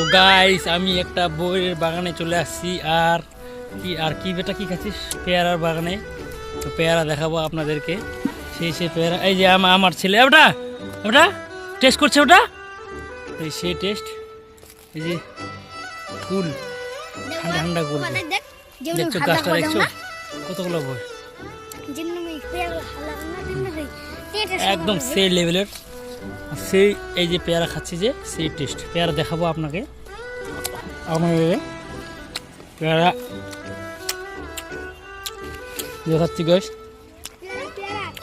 তো গাইস আমি একটা বইয়ের বাগানে চলে আসছি। আর কি আর কি বেটা কি খাচ্ছিস? পেয়ারার বাগানে। তো পেয়ারা দেখাবো আপনাদেরকে। সেই সেই পেয়ারা। এই যে আমা- আমার ছেলে। ওটা ওটা টেস্ট করছে ওটা এই সেই টেস্ট এই যে কুল ঠান্ডা ঠান্ডা কুল যেমন দেখছ গাছটা দেখছ? কতগুলো বই? একদম সেই লেভেলের সেই এই যে পেয়ারা খাচ্ছি যে, সেই টেস্ট পেয়ারা দেখাবো আপনাকে। আমার পেয়ারা। দেখাচ্ছি গাছ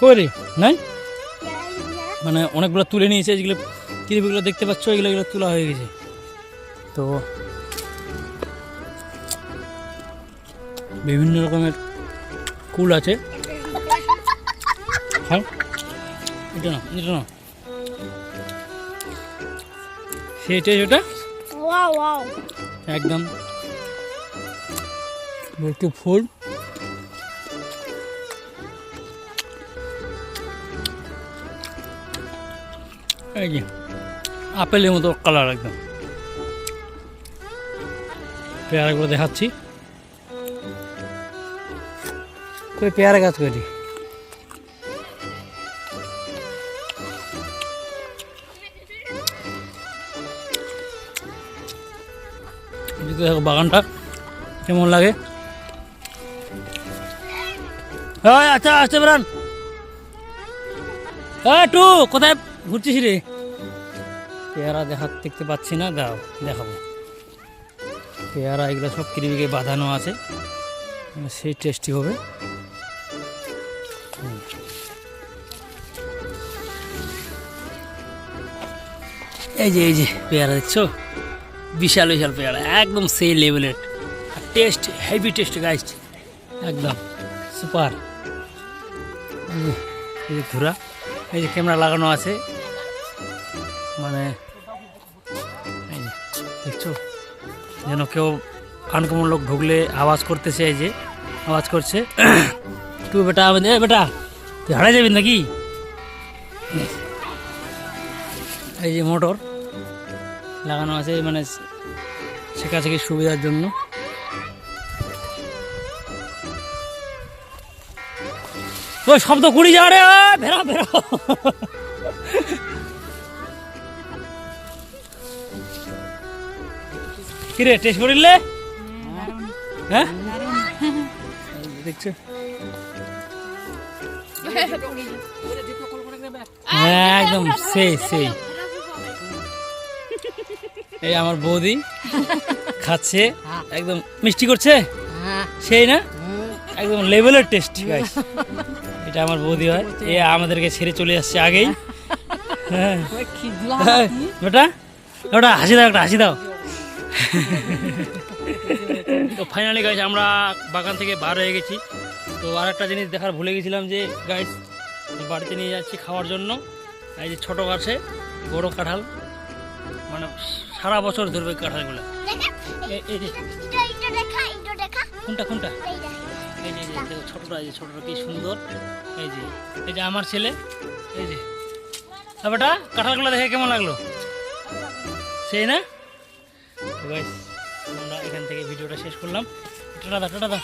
কই নাই? মানে অনেকগুলো তুলে নিয়েছে যেগুলো কিরিপিগুলো দেখতে পাচ্ছ? এগুলো এগুলো তোলা হয়ে গেছে। তো বিভিন্ন রকমের কুল আছে। হ্যাঁ? এটা না এটা না সেইটাই ওটা ওয়াও ওয়াও একদম। একটু ফুল। এই যে আপেলের মতো কালার একদম। পেয়ারাগুলো দেখাচ্ছি। কই পেয়ারা গাছ করি দেখো বাগানটা কেমন লাগে। হ্যাঁ আচ্ছা আসতে বেরান হ্যাঁ কোথায় ঘুরছিস রে? পেয়ারা দেখা দেখতে পাচ্ছি না, দাও, দেখাবো। পেয়ারা, এগুলো সব কিরিবিকে বাঁধানো আছে। সেই টেস্টি হবে। এই যে এই যে, পেয়ারা দেখছ? বিশাল বিশাল পেয়ারা, একদম সেই লেভেলের আর টেস্ট হেভি টেস্ট গাইস একদম সুপার এই যে ঘোরা এই যে ক্যামেরা লাগানো আছে। মানে দেখছ? যেন কেউ আনকমন লোক ঢুকলে আওয়াজ করতেছে, এই যে, আওয়াজ করছে। তুই বেটা, এ বেটা, তুই হারাই যাবি নাকি? এই যে মোটর লাগানো আছে মানে শেখাশেখির সুবিধার জন্য। শব্দ কুড়ি যা রে বেরো বেরো কিরে টেস্ট করিলে হ্যাঁ? দেখছ। হ্যাঁ একদম, সেই সেই। এই আমার বৌদি। খাচ্ছে একদম মিষ্টি করছে? সেই না? একদম লেভেলের টেস্ট গাইস এটা আমার বৌদি হয়। এ আমাদেরকে ছেড়ে চলে আসছে আগেই। হ্যাঁ। হ্যাঁ, ওটা ওটা হাসি দাও একটা হাসি দাও। তো ফাইনালি গাইস আমরা বাগান থেকে বার হয়ে গেছি। তো আর একটা জিনিস দেখার ভুলে গেছিলাম যে গাইস বাড়িতে নিয়ে যাচ্ছি খাওয়ার জন্য। এই যে ছোটো গাছে বড় কাঁঠাল। মানে সারা বছর ধরবে কাঁঠালগুলো। কোনটা কোনটা? এই যে দেখো ছোটটা এই যে ছোটটা কি সুন্দর। এই যে এই যে আমার ছেলে এই যে। আর বেটা কাঁঠালগুলো দেখে কেমন লাগল? সেই না? আমরা এখান থেকে ভিডিওটা শেষ করলাম। টাটা দা টাটা। দা